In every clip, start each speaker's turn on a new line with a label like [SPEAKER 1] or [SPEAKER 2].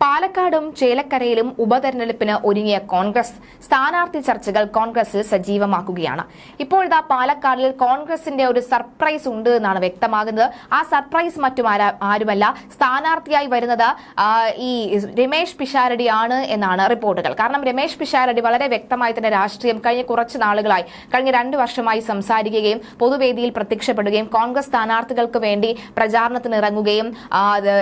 [SPEAKER 1] പാലക്കാടും ചേലക്കരയിലും ഉപതെരഞ്ഞെടുപ്പിന് ഒരുങ്ങിയ കോൺഗ്രസ് സ്ഥാനാർത്ഥി ചർച്ചകൾ കോൺഗ്രസിൽ സജീവമാക്കുകയാണ്. ഇപ്പോഴിതാ പാലക്കാടിൽ കോൺഗ്രസിന്റെ ഒരു സർപ്രൈസ് ഉണ്ട് എന്നാണ് വ്യക്തമാകുന്നത്. ആ സർപ്രൈസ് മറ്റും ആരാ- ആരുമല്ല. സ്ഥാനാർത്ഥിയായി വരുന്നത് ഈ രമേശ് പിഷാരടിയാണ് എന്നാണ് റിപ്പോർട്ടുകൾ. കാരണം രമേശ് പിഷാരടി വളരെ വ്യക്തമായി തന്നെ രാഷ്ട്രീയം കഴിഞ്ഞ കുറച്ച് നാളുകളായി കഴിഞ്ഞ രണ്ട് വർഷമായി സംസാരിക്കുകയും പൊതുവേദിയിൽ പ്രത്യക്ഷപ്പെടുകയും കോൺഗ്രസ് സ്ഥാനാർത്ഥികൾക്ക് വേണ്ടി പ്രചാരണത്തിനിറങ്ങുകയും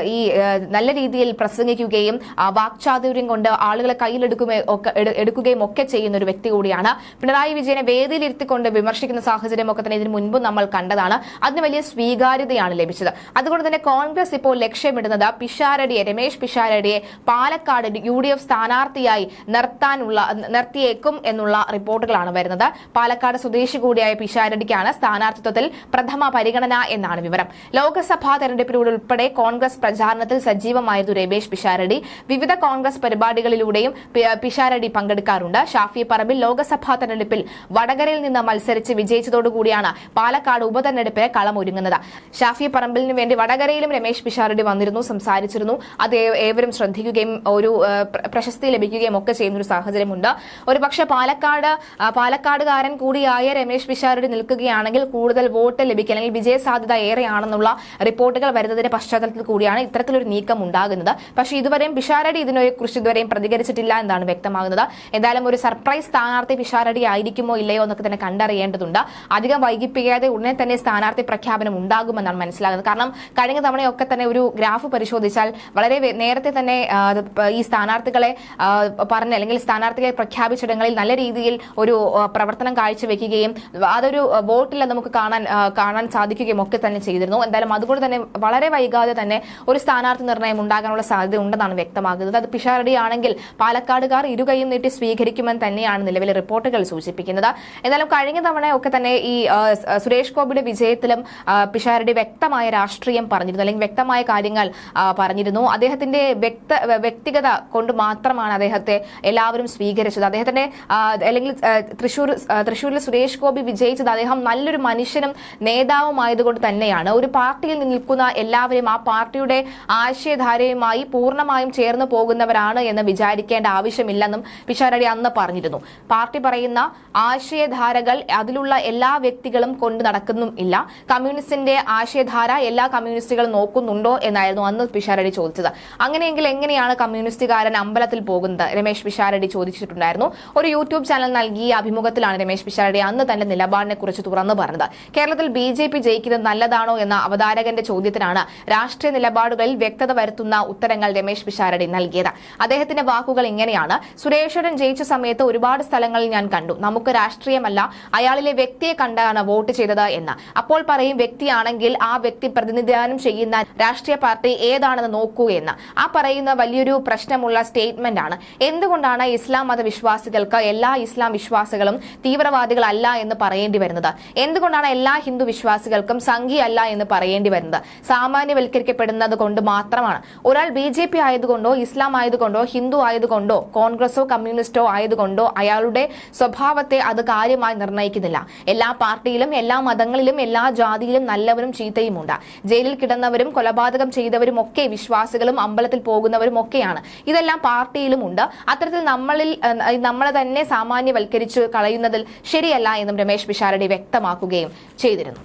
[SPEAKER 1] ഈ നല്ല രീതിയിൽ പ്രസംഗിക്കുകയും ആ, വാക്ചാതുര്യം കൊണ്ട് ആളുകളെ കയ്യിലെടുക്കുകയും ഒക്കെ എടുക്കുകയും ഒക്കെ ചെയ്യുന്ന ഒരു വ്യക്തി കൂടിയാണ്. പിണറായി വിജയനെ വേദിയിലിരുത്തിക്കൊണ്ട് വിമർശിക്കുന്ന സാഹചര്യം ഒക്കെ തന്നെ ഇതിനു മുൻപ് നമ്മൾ കണ്ടതാണ്. അതിന് വലിയ സ്വീകാര്യതയാണ് ലഭിച്ചത്. അതുകൊണ്ട് തന്നെ കോൺഗ്രസ് ഇപ്പോൾ ലക്ഷ്യമിടുന്നത് പിഷാരടിയെ രമേശ് പിഷാരടിയെ പാലക്കാട് യു ഡി എഫ് സ്ഥാനാർത്ഥിയായി നിർത്താനുള്ള നിർത്തിയേക്കും എന്നുള്ള റിപ്പോർട്ടുകളാണ് വരുന്നത്. പാലക്കാട് സ്വദേശി കൂടിയായ പിഷാരടിക്കാണ് സ്ഥാനാർത്ഥിത്വത്തിൽ പ്രഥമ പരിഗണന എന്നാണ് വിവരം. ലോക്സഭാ തെരഞ്ഞെടുപ്പിലൂടെ ഉൾപ്പെടെ കോൺഗ്രസ് പ്രചാരണത്തിൽ സജീവമായിരുന്നു രമേശ് പിഷാരടി. വിവിധ കോൺഗ്രസ് പരിപാടികളിലൂടെയും പിഷാരടി പങ്കെടുക്കാറുണ്ട്. ഷാഫി പറമ്പിൽ ലോക്സഭാ തെരഞ്ഞെടുപ്പിൽ വടകരയിൽ നിന്ന് മത്സരിച്ച് വിജയിച്ചതോടുകൂടിയാണ് പാലക്കാട് ഉപതെരഞ്ഞെടുപ്പിന് കളമൊരുങ്ങുന്നത് ഷാഫി പറമ്പിലിന് വേണ്ടി വടകരയിലും രമേശ് പിഷാരടി വന്നിരുന്നു സംസാരിച്ചിരുന്നു. അത് ഏവരും ശ്രദ്ധിക്കുകയും ഒരു പ്രശസ്തി ലഭിക്കുകയും ഒക്കെ ചെയ്യുന്ന ഒരു സാഹചര്യമുണ്ട്. ഒരു പക്ഷേ പാലക്കാട് പാലക്കാടുകാരൻ കൂടിയായ രമേശ് പിഷാരടി നിൽക്കുകയാണെങ്കിൽ കൂടുതൽ വോട്ട് ലഭിക്കുക അല്ലെങ്കിൽ വിജയ സാധ്യത ഏറെയാണെന്നുള്ള റിപ്പോർട്ടുകൾ വരുന്നതിന്റെ പശ്ചാത്തലത്തിൽ കൂടിയാണ് ഇത്തരത്തിലൊരു നീക്കം ഉണ്ടാകുന്നത്. പക്ഷേ ഇതുവരെയും പിഷാരടി ഇതിനെ കുറിച്ച് ഇതുവരെയും പ്രതികരിച്ചിട്ടില്ല എന്നാണ് വ്യക്തമാകുന്നത്. എന്തായാലും ഒരു സർപ്രൈസ് സ്ഥാനാർത്ഥി പിഷാരടി ആയിരിക്കുമോ ഇല്ലയോ എന്നൊക്കെ തന്നെ കണ്ടറിയേണ്ടതുണ്ട്. അധികം വൈകിപ്പിക്കാതെ ഉടനെ തന്നെ സ്ഥാനാർത്ഥി പ്രഖ്യാപനം ഉണ്ടാകുമെന്നാണ് മനസ്സിലാകുന്നത്. കാരണം കഴിഞ്ഞ തവണയൊക്കെ തന്നെ ഒരു ഗ്രാഫ് പരിശോധിച്ചാൽ വളരെ നേരത്തെ തന്നെ ഈ സ്ഥാനാർത്ഥികളെ പറഞ്ഞ അല്ലെങ്കിൽ സ്ഥാനാർത്ഥികളെ പ്രഖ്യാപിച്ചിടങ്ങളിൽ നല്ല രീതിയിൽ ഒരു പ്രവർത്തനം കാഴ്ചവെക്കുകയും അതൊരു വോട്ടില്ല നമുക്ക് കാണാൻ കാണാൻ സാധിക്കുകയും ഒക്കെ തന്നെ ചെയ്തിരുന്നു. എന്തായാലും അതുകൊണ്ട് തന്നെ വളരെ വൈകാതെ തന്നെ ഒരു സ്ഥാനാർത്ഥി നിർണയം ഉണ്ടാകാനുള്ള സാധ്യത ഉണ്ടെന്നാണ് വ്യക്തമാകുന്നത്. അത് പിഷാരടിയാണെങ്കിൽ പാലക്കാടുകാർ ഇരുകൈയും നീട്ടി സ്വീകരിക്കുമെന്ന് തന്നെയാണ് നിലവിലെ റിപ്പോർട്ടുകൾ സൂചിപ്പിക്കുന്നത്. എന്നാലും കഴിഞ്ഞ തവണ ഒക്കെ തന്നെ ഈ സുരേഷ് ഗോപിയുടെ വിജയത്തിലും പിഷാരടി വ്യക്തമായ രാഷ്ട്രീയം പറഞ്ഞിരുന്നു അല്ലെങ്കിൽ വ്യക്തമായ കാര്യങ്ങൾ പറഞ്ഞിരുന്നു. അദ്ദേഹത്തിന്റെ വ്യക്ത വ്യക്തിഗത കൊണ്ട് മാത്രമാണ് അദ്ദേഹത്തെ എല്ലാവരും സ്വീകരിച്ചത്. അദ്ദേഹത്തിന്റെ അല്ലെങ്കിൽ തൃശൂർ തൃശൂരിൽ സുരേഷ് ഗോപി വിജയിച്ചത് അദ്ദേഹം നല്ലൊരു മനുഷ്യനും നേതാവുമായതുകൊണ്ട് തന്നെയാണ്. ഒരു പാർട്ടിയിൽ നിൽക്കുന്ന എല്ലാവരും ആ പാർട്ടിയുടെ ആശയധാരയുമായി പൂർണമായും ചേർന്ന് പോകുന്നവരാണ് എന്ന് വിചാരിക്കേണ്ട ആവശ്യമില്ലെന്നും പിഷാരടി അന്ന് പറഞ്ഞിരുന്നു. പാർട്ടി പറയുന്ന ആശയധാരകൾ അതിലുള്ള എല്ലാ വ്യക്തികളും കൊണ്ടു നടക്കുന്നും ഇല്ല. കമ്മ്യൂണിസ്റ്റിന്റെ ആശയധാര എല്ലാ കമ്മ്യൂണിസ്റ്റുകളും നോക്കുന്നുണ്ടോ എന്നായിരുന്നു അന്ന് പിഷാരടി ചോദിച്ചത്. അങ്ങനെയെങ്കിൽ എങ്ങനെയാണ് കമ്മ്യൂണിസ്റ്റുകാരൻ അമ്പലത്തിൽ പോകുന്നത്? രമേശ് പിഷാരടി ചോദിച്ചിട്ടുണ്ടായിരുന്നു. ഒരു യൂട്യൂബ് ചാനൽ നൽകിയ അഭിമുഖത്തിലാണ് രമേശ് പിഷാരടി അന്ന് തന്റെ നിലപാടിനെ കുറിച്ച് തുറന്നു പറഞ്ഞത്. കേരളത്തിൽ ബി ജെ പി ജയിക്കുന്നത് നല്ലതാണോ എന്ന അവതാരകന്റെ ചോദ്യത്തിനാണ് രാഷ്ട്രീയ നിലപാടുകളിൽ വ്യക്തത വരുത്തുന്ന ഉത്തരങ്ങൾ രമേശ് പിഷാരടി നൽകിയത്. അദ്ദേഹത്തിന്റെ വാക്കുകൾ ഇങ്ങനെയാണ്. സുരേശ്വരൻ ജയിച്ച സമയത്ത് ഒരുപാട് സ്ഥലങ്ങളിൽ ഞാൻ കണ്ടു. നമുക്ക് രാഷ്ട്രീയമല്ല അയാളിലെ വ്യക്തിയെ കണ്ടാണ് വോട്ട് ചെയ്തത് എന്ന്. അപ്പോൾ പറയും വ്യക്തിയാണെങ്കിൽ ആ വ്യക്തി പ്രതിനിധാനം ചെയ്യുന്ന രാഷ്ട്രീയ പാർട്ടി ഏതാണെന്ന് നോക്കൂ എന്ന്. ആ പറയുന്ന വലിയൊരു പ്രശ്നമുള്ള സ്റ്റേറ്റ്മെന്റ് ആണ്. എന്തുകൊണ്ടാണ് ഇസ്ലാം മതവിശ്വാസികൾക്ക് എല്ലാ ഇസ്ലാം വിശ്വാസികളും തീവ്രവാദികളല്ല എന്ന് പറയേണ്ടി വരുന്നത്? എന്തുകൊണ്ടാണ് എല്ലാ ഹിന്ദു വിശ്വാസികൾക്കും സംഘിയല്ല എന്ന് പറയേണ്ടി വരുന്നത്? സാമാന്യവൽക്കരിക്കപ്പെടുന്നത് കൊണ്ട് മാത്രമാണ്. ഒരാൾ ബി ജെ പി ആയതുകൊണ്ടോ ഇസ്ലാം ആയതുകൊണ്ടോ ഹിന്ദു ആയതുകൊണ്ടോ കോൺഗ്രസോ കമ്മ്യൂണിസ്റ്റോ ആയതുകൊണ്ടോ അയാളുടെ സ്വഭാവത്തെ അത് കാര്യമായി നിർണയിക്കുന്നില്ല. എല്ലാ പാർട്ടിയിലും എല്ലാ മതങ്ങളിലും എല്ലാ ജാതിയിലും നല്ലവരും ചീത്തയും ഉണ്ട് ജയിലിൽ കിടന്നവരും കൊലപാതകം ചെയ്തവരും ഒക്കെ വിശ്വാസികളും അമ്പലത്തിൽ പോകുന്നവരും ഒക്കെയാണ്. ഇതെല്ലാം പാർട്ടിയിലും ഉണ്ട് അത്തരത്തിൽ നമ്മളിൽ നമ്മളെ തന്നെ സാമാന്യവൽക്കരിച്ച് കളയുന്നതിൽ ശരിയല്ല എന്നും രമേശ് പിഷാരടി വ്യക്തമാക്കുകയും ചെയ്തിരുന്നു.